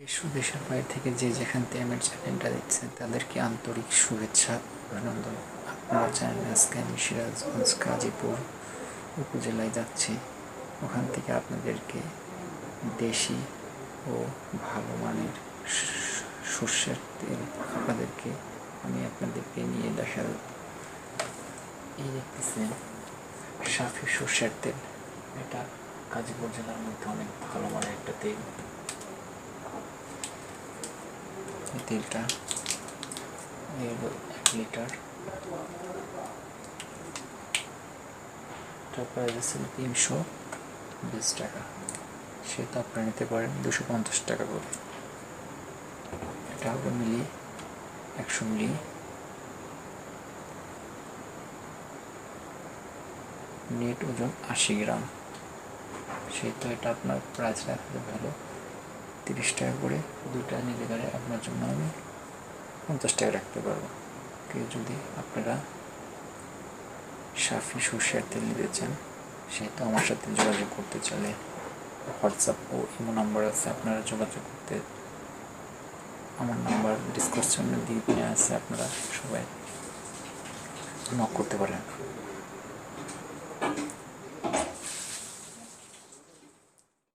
দেশ ও দেশের বাইরে থেকে যে যেখান থেকে আমার চ্যানেলটা দেখছেন, তাদেরকে আন্তরিক শুভেচ্ছা, অভিনন্দন। আপনারা জানেন আজকে আমি সিরাজগঞ্জ, গাজীপুর উপজেলায় যাচ্ছি। ওখান থেকে আপনাদেরকে দেশি ও ভালো মানের সর্ষের তেল আপনাদেরকে, আমি আপনাদেরকে নিয়ে দেখা এই দেখতেছেন সাফি সর্ষের তেল। এটা গাজীপুর জেলার মধ্যে অনেক ভালো মানের একটা তেল। তেলটা। এক লিটার। প্রাইস আছে তিনশো বিশ টাকা। সেটা আপনারা নিতে পারেন, দুশো পঞ্চাশ টাকা করে। এটা হবে মিলি, একশো মিলি। নেট ওজন আশি গ্রাম। সেহেতু এটা আপনার প্রাইস রাখতে ভালো। তিরিশ টাকা করে দুইটা নিলে গেলে আপনার জন্য আমি পঞ্চাশ টাকা রাখতে পারব। কেউ যদি আপনারা সাফি সর্ষের তেল নিতে চান সেহেতু আমার সাথে যোগাযোগ করতে চাইলে হোয়াটসঅ্যাপ ও ইমো নাম্বার আছে, আপনারা যোগাযোগ করতে আমার নাম্বার দিয়ে দিয়ে আছে, আপনারা সবাই নক করতে পারেন।